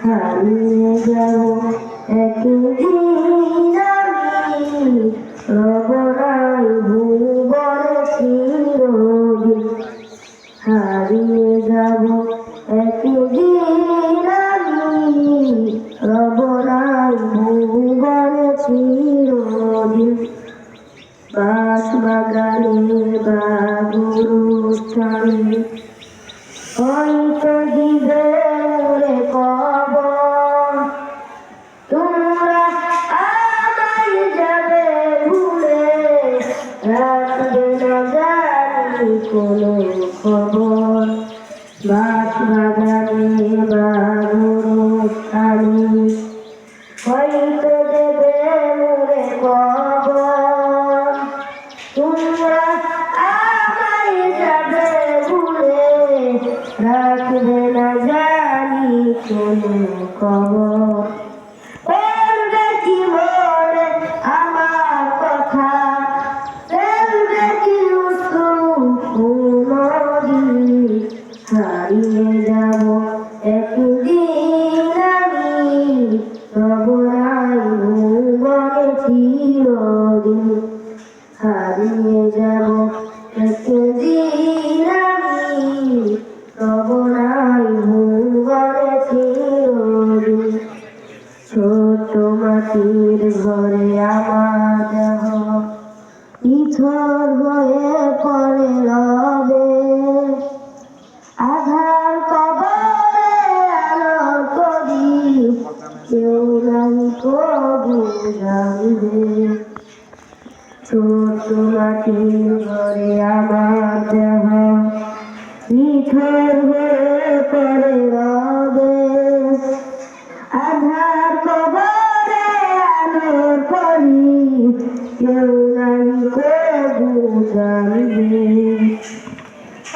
হারিয়ে যাব একদিন আমি রবরাই ভুবনে চিরদিন হারিয়ে যাব একদিন আমি রবরাই ভুবনে চিরদিন বাস বাগানে বাগুরুস্থানে হয়তো দিবে রে কোনো খবর বাস বাগানে বাগুরুস্থানে হয়তো দেবে রে কবর তোমরা আমায় যাবে রাখবে না জানি কোনো খবর। হারিয়ে যাব। একদিন আমি রবরাই ভুবনে চিরদিন হারিয়ে যাব। একদিন আমি রবরাই ভুবনে চিরদিন ছোট মাটির ঘরে আমার দেহ ইথর হয়ে পড়ে রবে। কেউ নাই কবু জানবে ছোট মাটির ঘরে আমার দেহ। নিথর হয়ে পড়ে রবে কবু জানবে